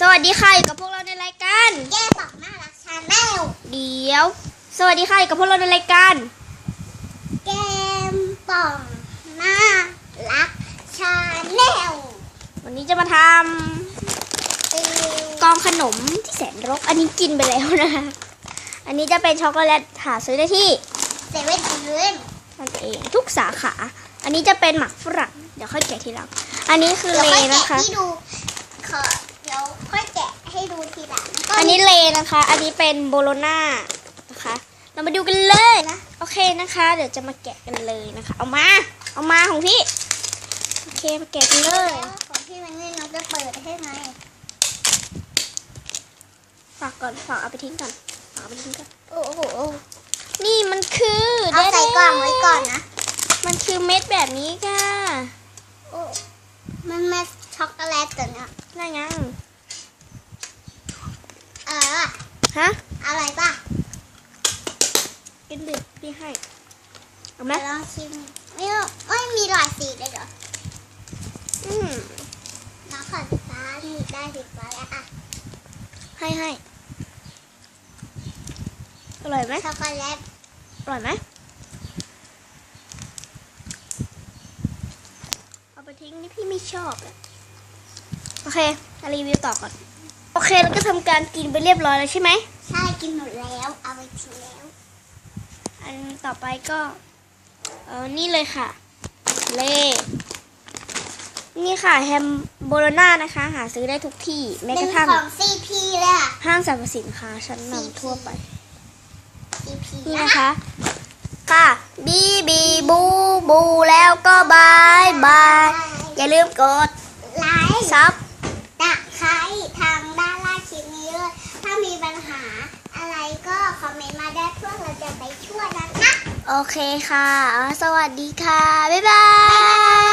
สวัสดีค่ะอยู่กับพวกเราในรายการแก้บอกน่ารักชาแนลเดี๋ยว สวัสดีค่ะอยู่กับพวกเราในรายการแก้มป่องน่ารักชาแนลวันนี้จะมาทำกองขนมที่แสนรก อันนี้กินไปแล้วนะคะอันนี้จะเป็นช็อกโกแลตหาซื้อได้ที่เซเว่นอีเลฟนั่นเองทุกสาขา อันนี้จะเป็นหมักฝรั่งเดี๋ยวค่อยแกะทีหลังอันนี้คือเดี๋ยวเลค่อยนะแกะคะให้ดูขอเดี๋ยวค่อยแกะให้ดูทีหลังก็อันนี้เลนะคะ อันนี้เป็นโบโลน่านะคะ เรามาดูกันเลยนะ โอเคนะคะ เดี๋ยวจะมาแกะกันเลยนะคะ เอามา เอามาของพี่ โอเค มาแกะกันเลยแล้วของพี่มันนี่น้องจะเปิดให้ไหมฝากก่อนฝากเอาไปทิ้งก่อนฝากเอาไปทิ้งก่อน โอ้โห นี่มันคือเอาใส่กล่องไว้ก่อนนะ มันคือเม็ดแบบนี้ค่ะ โอ้มันมาช็อกโกแลตตัวเนี้ย น่ายัง เออ ฮะ อะไรป่ะ กินดิพี่ให้ เอาไหมเดี๋ยวลองชิมไม่ไม่มีหลายสีเลยเหรอ อืมน้องขอสีฟ้านี่ได้สีฟ้าแล้วอะ ให้ให้อร่อยไหมช็อกโกแลตอร่อยไหมเอาไปทิ้งนี่พี่ไม่ชอบอะโอเคมารีวิวต่อก่อน โอเคแล้วก็ทำการกินไปเรียบร้อยแล้วใช่ไหมใช่กินหมดแล้วเอาไปทิ้งแล้ว อันต่อไปก็เออนี่เลยค่ะ เลนี่ค่ะแฮมโบโลน่านะคะ หาซื้อได้ทุกที่แม้กระทั่งเป็นของ CP เลยอะห้างสรรพสินค้าชั้นนำทั่วไป CP นี่นะนะคะ ค่ะบีบีบูบูแล้วก็บายบาย อย่าลืมกด ไลค์ซับ คอมเมนต์มาได้เพื่อเราจะไปช่วยนะนะโอเคค่ะ สวัสดีค่ะ บ๊ายบาย